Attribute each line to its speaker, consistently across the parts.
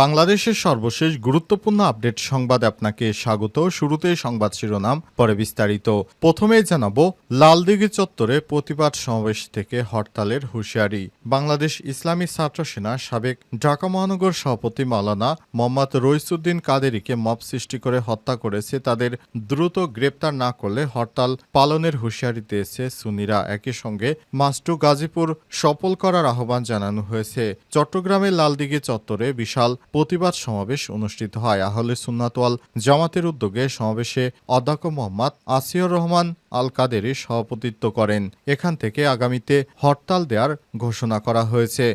Speaker 1: বাংলাদেশের সর্বশেষ গুরুত্বপূর্ণ আপডেট সংবাদ আপনাকে স্বাগত। শুরুতে সংবাদ শিরোনাম, পরে বিস্তারিত। প্রথমেই জানাব, লালদিঘি চত্বরে প্রতিবাদ সমাবেশ থেকে হরতালের হুঁশিয়ারি। বাংলাদেশ ইসলামী ছাত্র সেনা সাবেক ঢাকা মহানগর সভাপতি মাওলানা মোহাম্মদ রইসুদ্দিন কাদেরিকে মব সৃষ্টি করে হত্যা করেছে। তাদের দ্রুত গ্রেপ্তার না করলে হরতাল পালনের হুঁশিয়ারি দিয়েছে সুনিরা একই সঙ্গে মাস্টু গাজীপুর সফল করার আহ্বান জানানো হয়েছে। চট্টগ্রামের লালদিঘি চত্বরে বিশাল প্রতিবাদ সমাবেশ অনুষ্ঠিত হয়। আহলে সুন্নাতওয়াল জামাতের উদ্যোগে সমাবেশে অধ্যক্ষ মোহাম্মদ আসিয়র রহমান আল কাদের সভাপতিত্ব করেন। এখান থেকে আগামীতে হরতাল দেওয়ার ঘোষণা করা হয়েছে।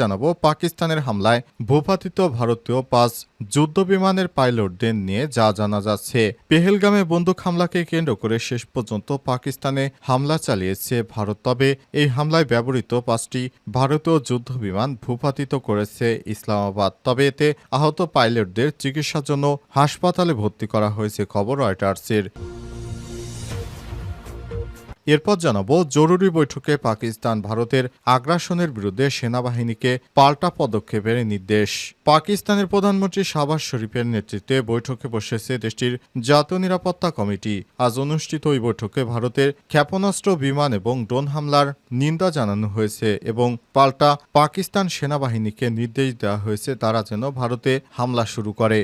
Speaker 1: জানাব, পাকিস্তানের হামলায় ভূপাতিত ভারতীয় পাঁচ যুদ্ধ বিমানের পাইলটদের নিয়ে যা জানা যাচ্ছে। পেহেলগামে বন্দুক হামলাকে কেন্দ্র করে শেষ পর্যন্ত পাকিস্তানে হামলা চালিয়েছে ভারত। তবে এই হামলায় ব্যবহৃত পাঁচটি ভারতীয় যুদ্ধ বিমান ভূপাতিত করেছে ইসলামাবাদ। তবে এতে আহত পাইলটদের চিকিৎসার জন্য হাসপাতালে ভর্তি করা হয়েছে, খবর রয়টার্সের। এরপর জানাব, জরুরি বৈঠকে পাকিস্তান ভারতের আগ্রাসনের বিরুদ্ধে সেনাবাহিনীকে পাল্টা পদক্ষেপের নির্দেশ। পাকিস্তানের প্রধানমন্ত্রী শাহবাজ শরীফের নেতৃত্বে বৈঠকে বসেছে দেশটির জাতীয় নিরাপত্তা কমিটি। আজ অনুষ্ঠিত ওই বৈঠকে ভারতের ক্ষেপণাস্ত্র বিমান এবং ড্রোন হামলার নিন্দা জানানো হয়েছে এবং পাল্টা পাকিস্তান সেনাবাহিনীকে নির্দেশ দেওয়া হয়েছে, তারা যেন ভারতে হামলা শুরু করে।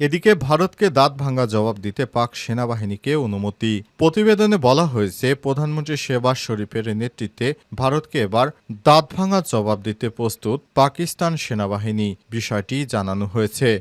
Speaker 1: এদিকে ভারতকে দাঁত ভাঙা জবাব দিতে পাক সেনাবাহিনীকে অনুমতি। প্রতিবেদনে বলা হয়েছে, প্রধানমন্ত্রী শেবাজ শরীফের নেতৃত্বে ভারতকে এবার দাঁত ভাঙা জবাব দিতে প্রস্তুত পাকিস্তান সেনাবাহিনী। বিষয়টি জানানো হয়েছে।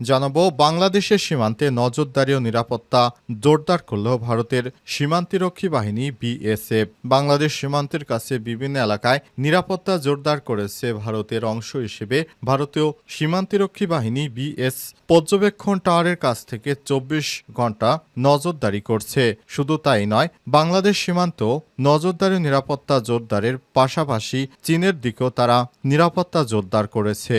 Speaker 1: জানাব, বাংলাদেশের সীমান্তে নজরদারি ও নিরাপত্তা জোরদার করল ভারতের সীমান্তিরক্ষী বাহিনী বিএসএফ। বাংলাদেশ সীমান্তের কাছে বিভিন্ন এলাকায় নিরাপত্তা জোরদার করেছে ভারতের অংশ হিসেবে। ভারতীয় সীমান্তিরক্ষী বাহিনী বিএস পর্যবেক্ষণ টাওয়ারের কাছ থেকে চব্বিশ ঘণ্টা নজরদারি করছে। শুধু তাই নয়, বাংলাদেশ সীমান্ত নজরদারি নিরাপত্তা জোরদারের পাশাপাশি চীনের দিকেও তারা নিরাপত্তা জোরদার করেছে।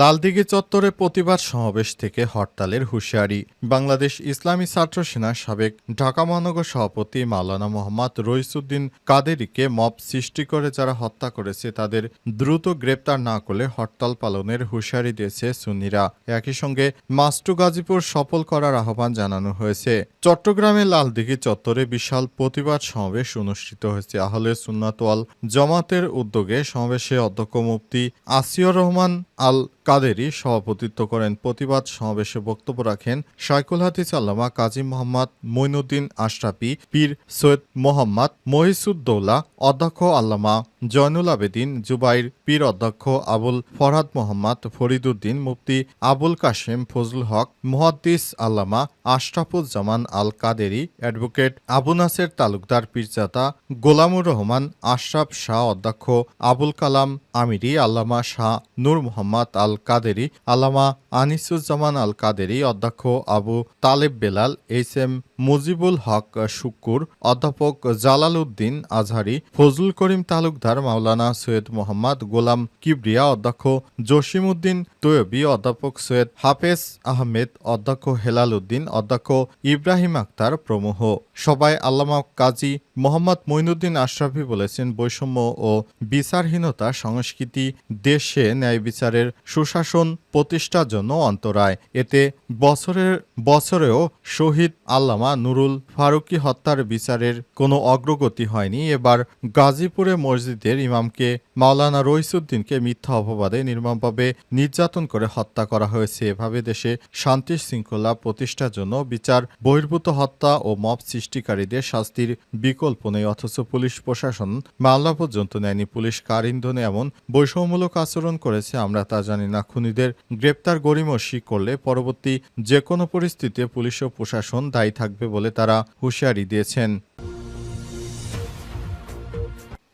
Speaker 1: লালদিঘি চত্বরে প্রতিবাদ সমাবেশ থেকে হরতালের হুঁশিয়ারি। বাংলাদেশ ইসলামী ছাত্র সেনা সাবেক ঢাকা মহানগর সভাপতি মাওলানা মোহাম্মদ রইসুদ্দিন কাদেরিকে মব সৃষ্টি করে যারা হত্যা করেছে, তাদের দ্রুত গ্রেপ্তার না করলে হরতাল পালনের হুঁশিয়ারি দিয়েছে সুন্নিরা। একই সঙ্গে মাস্টু গাজীপুর সফল করার আহ্বান জানানো হয়েছে। চট্টগ্রামে লালদিঘি চত্বরে বিশাল প্রতিবাদ সমাবেশ অনুষ্ঠিত হয়েছে। আহলে সুন্নাতওয়াল জমাতের উদ্যোগে সমাবেশে অধ্যক্ষ মুফতি আসিউর রহমান আল কাদেরি সভাপতিত্ব করেন। প্রতিবাদ সমাবেশে বক্তব্য রাখেন সাইকুল হাদিস আল্লামা কাজী মোহাম্মদ মইনুদ্দিন আশরাফি, পীর সৈয়দ মোহাম্মদ মহিসুদ্দৌলা, অধ্যক্ষ আল্লামা জয়নুল আবেদিন, জুবাইর পীর অধ্যক্ষ আবুল ফরহাদ মোহাম্মদ ফরিদুদ্দিন মুফতি আবুল কাশেম, ফজলুল হক, মুহাদ্দিস আল্লামা, আশরাফুজ্জামান আল কাদেরি অ্যাডভোকেট আবু নাসের তালুকদার পীরজাতা গোলামুর রহমান, আশরাফ শাহ অধ্যক্ষ আবুল কালাম আমিরি, আল্লামা শাহ নূর মোহাম্মদ আল কাদেরি আল্লামা আনিসুজ্জামান আল কাদেরি অধ্যক্ষ আবু তালেব বেলাল, এইচ এম মুজিবুল হক শুক্কুর অধ্যাপক জালাল উদ্দিন আজহারি, ফজলুল করিম তালুকদার মাওলানা সৈয়দ মোহাম্মদ গোলাম কিবরিয়া অধ্যক্ষ জসিম উদ্দিন তৈয়বী অধ্যাপক সৈয়দ হাফেজ আহমেদ অধ্যক্ষ হেলাল উদ্দিন অধ্যক্ষ, ইব্রাহিম আক্তার প্রমুখ। সবাই আল্লামা কাজী মোহাম্মদ মইনুদ্দিন আশরাফি বলেছেন, বৈষম্য ও বিচারহীনতা সংস্কৃতি দেশে ন্যায় বিচারের সুশাসন প্রতিষ্ঠার জন্য অন্তরায়। এতে বছরের, বছরেও শহীদ আল্লামা আল্লামা নুরুল ফারুকি হত্যার বিচারের কোনো অগ্রগতি হয়নি। এবার গাজীপুরে মসজিদের ইমামকে মাওলানা রইসুদ্দিনকে মিথ্যা অপবাদে নির্মমভাবে নির্যাতন করে হত্যা করা হয়েছে। এভাবে দেশে শান্তি শৃঙ্খলা প্রতিষ্ঠার জন্য বিচার, বহির্ভূত হত্যা ও মব সৃষ্টিকারীদের শাস্তির বিকল্প নেই। অথচ পুলিশ প্রশাসন মামলা পর্যন্ত নেয়নি। পুলিশ কার ইন্ধনে এমন বৈষম্যমূলক আচরণ করেছে আমরা তা জানি না। খুনিদের গ্রেপ্তার গড়িমসি করলে পরবর্তী যে কোনো পরিস্থিতিতে পুলিশ ও প্রশাসন দায়ী থাকবে। বলে তারা হুঁশিয়ারি দিয়েছেন।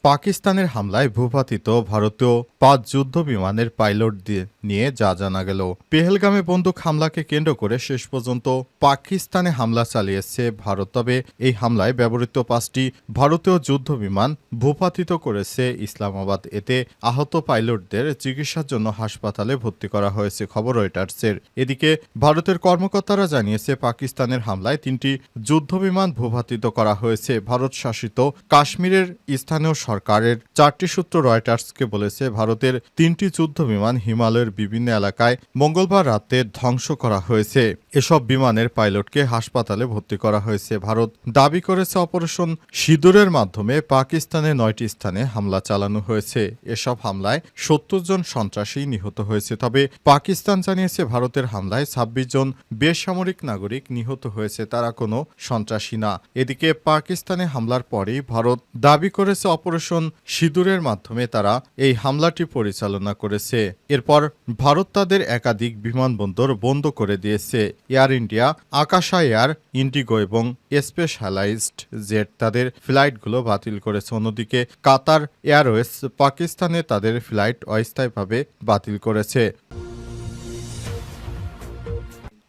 Speaker 1: পাকিস্তানের হামলায় ভূপাতিত ভারতীয় পাঁচ যুদ্ধ বিমানের পাইলট দিয়ে নিয়ে যা জানা গেল। পেহেলগামে বন্দুক হামলাকে কেন্দ্র করে শেষ পর্যন্ত পাকিস্তানে হামলা চালিয়েছে ভারত। তবে এই হামলায় ব্যবহৃত পাঁচটি ভারতীয় যুদ্ধ বিমান ভূপাতিত করেছে ইসলামাবাদ। এতে আহত পাইলটদের চিকিৎসার জন্য হাসপাতালে ভর্তি করা হয়েছে খবর রয়টার্সের। এদিকে ভারতের কর্মকর্তারা জানিয়েছে, পাকিস্তানের হামলায় তিনটি যুদ্ধ বিমান ভূপাতিত করা হয়েছে। ভারত শাসিত কাশ্মীরের স্থানীয় সরকারের চারটি সূত্র রয়টার্সকে বলেছে ভারতের তিনটি যুদ্ধ বিমান হিমালয়ের বিভিন্ন এলাকায় মঙ্গলবার রাতে ধ্বংস করা হয়েছে। এসব বিমানের পাইলটকে হাসপাতালে ভর্তি করা হয়েছে। ভারত দাবি করেছে অপারেশন সিঁদুরের মাধ্যমে পাকিস্তানে নয়টি স্থানে হামলা চালানো হয়েছে। এসব হামলায় সত্তর জন সন্ত্রাসী নিহত হয়েছে। তবে পাকিস্তান জানিয়েছে, ভারতের হামলায় ছাব্বিশ জন বেসামরিক নাগরিক নিহত হয়েছে। তারা কোনো সন্ত্রাসী না। এদিকে পাকিস্তানে হামলার পরেই ভারত দাবি করেছে, অপারেশন সিঁদুরের মাধ্যমে তারা এই হামলাটি পরিচালনা করেছে। এরপর ভারত তাদের একাধিক বিমানবন্দর বন্ধ করে দিয়েছে। Air India, Akasa air, Indigo এবং স্পেশালাইজড জেট তাদের ফ্লাইটগুলো বাতিল করেছে। অন্যদিকে কাতার এয়ারওয়েজ পাকিস্তানে তাদের ফ্লাইট অস্থায়ীভাবে বাতিল করেছে।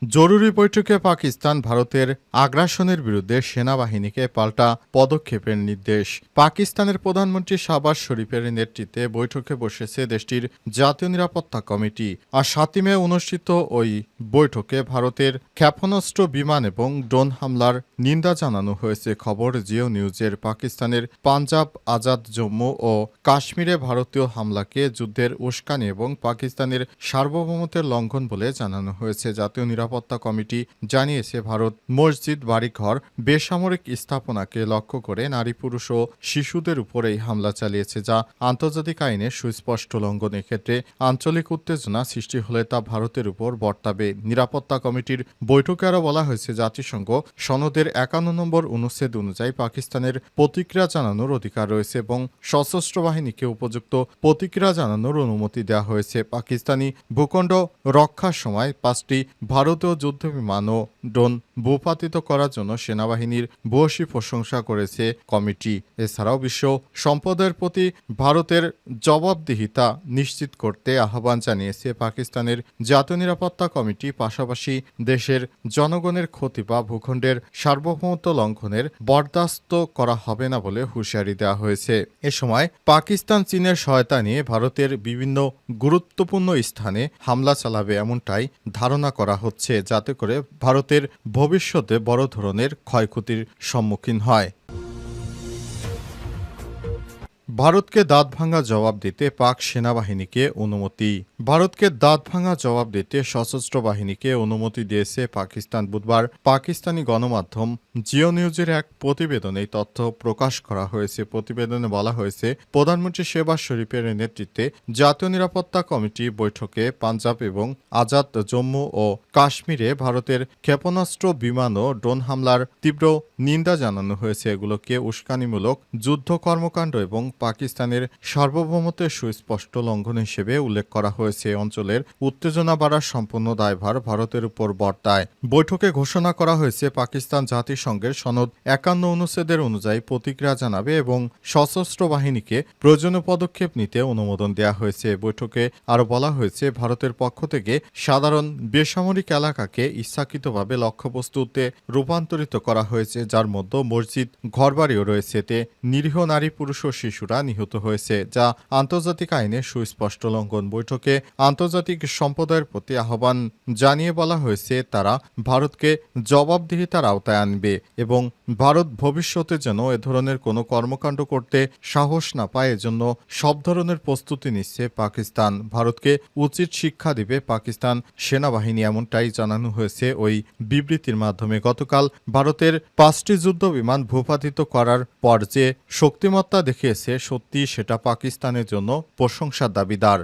Speaker 1: জরুরি বৈঠকে পাকিস্তান ভারতের আগ্রাসনের বিরুদ্ধে সেনাবাহিনীকে পাল্টা পদক্ষেপের নির্দেশ। পাকিস্তানের প্রধানমন্ত্রী শাহবাজ শরীফের নেতৃত্বে বৈঠকে বসেছে দেশটির জাতীয় নিরাপত্তা কমিটি। আর সাতিমে অনুষ্ঠিত ওই বৈঠকে ভারতের ক্ষেপণাস্ত্র বিমান এবং ড্রোন হামলার নিন্দা জানানো হয়েছে। খবর জিও নিউজের পাকিস্তানের পাঞ্জাব, আজাদ, জম্মু ও কাশ্মীরে ভারতীয় হামলাকে যুদ্ধের উস্কানি এবং পাকিস্তানের সার্বভৌমত্বের লঙ্ঘন বলে জানানো হয়েছে। জাতীয় নিরাপত্তা কমিটি জানিয়েছে, ভারত মসজিদ, বাড়িঘর, বেসামরিক স্থাপনাকে লক্ষ্য করে নারী, পুরুষ ও শিশুদের উপর এই হামলা চালিয়েছে, যা আন্তর্জাতিক আইনের সুস্পষ্ট লঙ্ঘন। এক্ষেত্রে আঞ্চলিক উত্তেজনা সৃষ্টি হলে তা ভারতের উপর বর্তাবে। নিরাপত্তা কমিটির বৈঠকে আরও বলা হয়েছে, জাতিসংঘ সনদের একান্ন নম্বর অনুচ্ছেদ অনুযায়ী পাকিস্তানের প্রতিক্রিয়া জানানোর অধিকার রয়েছে এবং সশস্ত্র বাহিনীকে উপযুক্ত প্রতিক্রিয়া জানানোর অনুমতি দেওয়া হয়েছে। পাকিস্তানি ভূখণ্ড রক্ষার সময় পাঁচটি ভারতীয় যুদ্ধবিমান ও ড্রোন ভূপাতিত করার জন্য সেনাবাহিনীর ভূয়সী প্রশংসা করেছে কমিটি। এছাড়াও বিশ্ব সম্পদের প্রতি ভারতের জবাবদিহিতা নিশ্চিত করতে আহ্বান জানিয়েছে পাকিস্তানের জাতীয় নিরাপত্তা কমিটি। পাশাপাশি দেশের জনগণের ক্ষতি বা ভূখণ্ডের সার্বভৌমত্ব লঙ্ঘনের বরদাস্ত করা হবে না বলে হুঁশিয়ারি দেওয়া হয়েছে। এ সময় পাকিস্তান চীনের সহায়তা নিয়ে ভারতের বিভিন্ন গুরুত্বপূর্ণ স্থানে হামলা চালাবে এমনটাই ধারণা করা হচ্ছে, যাতে করে ভারতের ভবিষ্যতে বড় ধরনের ক্ষয়ক্ষতির সম্মুখীন হয়। ভারতকে দাঁত ভাঙা জবাব দিতে পাক সেনাবাহিনীকে অনুমতি। ভারতকে দাঁত ভাঙা জবাব দিতে সশস্ত্র বাহিনীকে অনুমতি দিয়েছে পাকিস্তান বুধবার। পাকিস্তানি গণমাধ্যম জিও নিউজের এক প্রতিবেদনে তথ্য প্রকাশ করা হয়েছে। প্রতিবেদনে বলা হয়েছে, প্রধানমন্ত্রী শেবাজ শরীফের নেতৃত্বে জাতীয় নিরাপত্তা কমিটি বৈঠকে পাঞ্জাব এবং আজাদ জম্মু ও কাশ্মীরে ভারতের ক্ষেপণাস্ত্র, বিমান ও ড্রোন হামলার তীব্র নিন্দা জানানো হয়েছে। এগুলোকে উস্কানিমূলক যুদ্ধ কর্মকাণ্ড এবং পাকিস্তানের সার্বভৌমত্বের সুস্পষ্ট লঙ্ঘন হিসেবে উল্লেখ করা হয়েছে। অঞ্চলের উত্তেজনা বাড়ার সম্পূর্ণ দায়ভার ভারতের উপর বর্তায়। বৈঠকে ঘোষণা করা হয়েছে, পাকিস্তান জাতিসংঘের সনদ একান্ন অনুচ্ছেদের অনুযায়ী প্রতিক্রিয়া জানাবে এবং সশস্ত্র বাহিনীকে প্রয়োজনীয় পদক্ষেপ নিতে অনুমোদন দেওয়া হয়েছে। বৈঠকে আরও বলা হয়েছে, ভারতের পক্ষ থেকে সাধারণ বেসামরিক এলাকাকে ইচ্ছাকৃতভাবে লক্ষ্যবস্তুতে রূপান্তরিত করা হয়েছে, যার মধ্যে মসজিদ, ঘরবাড়িও রয়েছে। এতে নিরীহ নারী, পুরুষ ও শিশুরা নিহত হয়েছে, যা আন্তর্জাতিক আইনের সুস্পষ্ট লঙ্ঘন বৈঠকে আন্তর্জাতিক সম্প্রদায়ের প্রতি আহ্বান জানিয়ে বলা হয়েছে, তারা ভারতকে জবাবদিহিতার আওতায় আনবে এবং ভারত ভবিষ্যতে যেন এ ধরনের কোনো কর্মকাণ্ড করতে সাহস না পায়, এজন্য সব ধরনের প্রস্তুতি নিচ্ছে পাকিস্তান। ভারতকে উচিত শিক্ষা দিবে পাকিস্তান সেনাবাহিনী, এমনটাই জানানো হয়েছে ওই বিবৃতির মাধ্যমে। গতকাল ভারতের পাঁচটি যুদ্ধ বিমান ভূপাতিত করার পর যে শক্তিমত্তা দেখিয়েছে সত্যি সেটা পাকিস্তানের জন্য প্রশংসার দাবিদার।